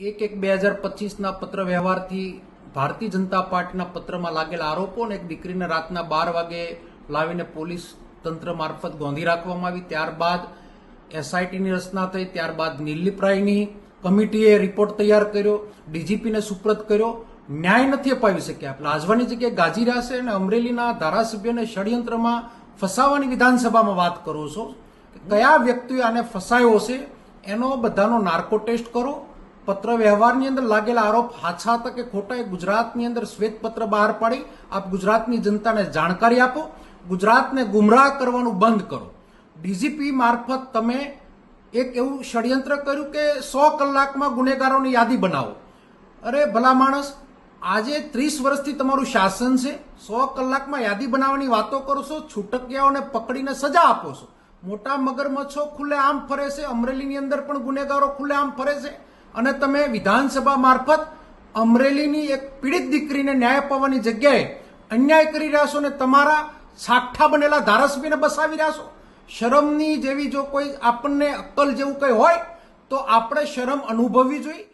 એક એક બે હજાર પચીસના પત્ર વ્યવહારથી ભારતીય જનતા પાર્ટીના પત્રમાં લાગેલા આરોપો અને એક દીકરીને રાતના બાર વાગે લાવીને પોલીસ તંત્ર મારફત ગોંધી રાખવામાં આવી. ત્યારબાદ એસઆઈટીની રચના થઈ. ત્યારબાદ નિર્લિપ્રાયની કમિટીએ રિપોર્ટ તૈયાર કર્યો. ડીજીપીને સુપ્રત કર્યો. ન્યાય નથી અપાવી શક્યા. લાજવાની જગ્યાએ ગાજી રહ્યા છે અને અમરેલીના ધારાસભ્યને ષડયંત્રમાં ફસાવાની વિધાનસભામાં વાત કરો છો. કયા વ્યક્તિએ આને ફસાયો છે એનો બધાનો નાર્કો ટેસ્ટ કરો. પત્ર વ્યવહારની અંદર લાગેલા આરોપ હાછા હતા કે ખોટા એ ગુજરાતની અંદર શ્વેતપત્ર બહાર પાડી, આપ ગુજરાતની જનતાને જાણકારી આપો, ગુજરાતને ગુમરાહ કરવાનું બંધ કરો. ડીજીપી મારફત તમે એક એવું ષડયંત્ર કર્યું કે સો કલાકમાં ગુનેગારોની યાદી બનાવો. અરે ભલા માણસ, આજે ત્રીસ વર્ષથી તમારું શાસન છે, સો કલાકમાં યાદી બનાવવાની વાતો કરો છો, છૂટકિયાઓને પકડીને સજા આપો છો. મોટા મગરમચ્છો ખુલ્લે આમ ફરે છે, અમરેલીની અંદર પણ ગુનેગારો ખુલ્લે આમ ફરે છે. અને તમે વિધાનસભા મારફત અમરેલીની એક પીડિત દીકરીને ન્યાય અપાવવાની જગ્યાએ અન્યાય કરી રહ્યા છો અને તમારા સાઠા બનેલા ધારાસભ્યને બસાવી રહ્યા છો? શરમની જેવી જો કોઈ આપણને અક્કલ જેવું કંઈ હોય, તો આપણે શરમ અનુભવવી જોઈએ.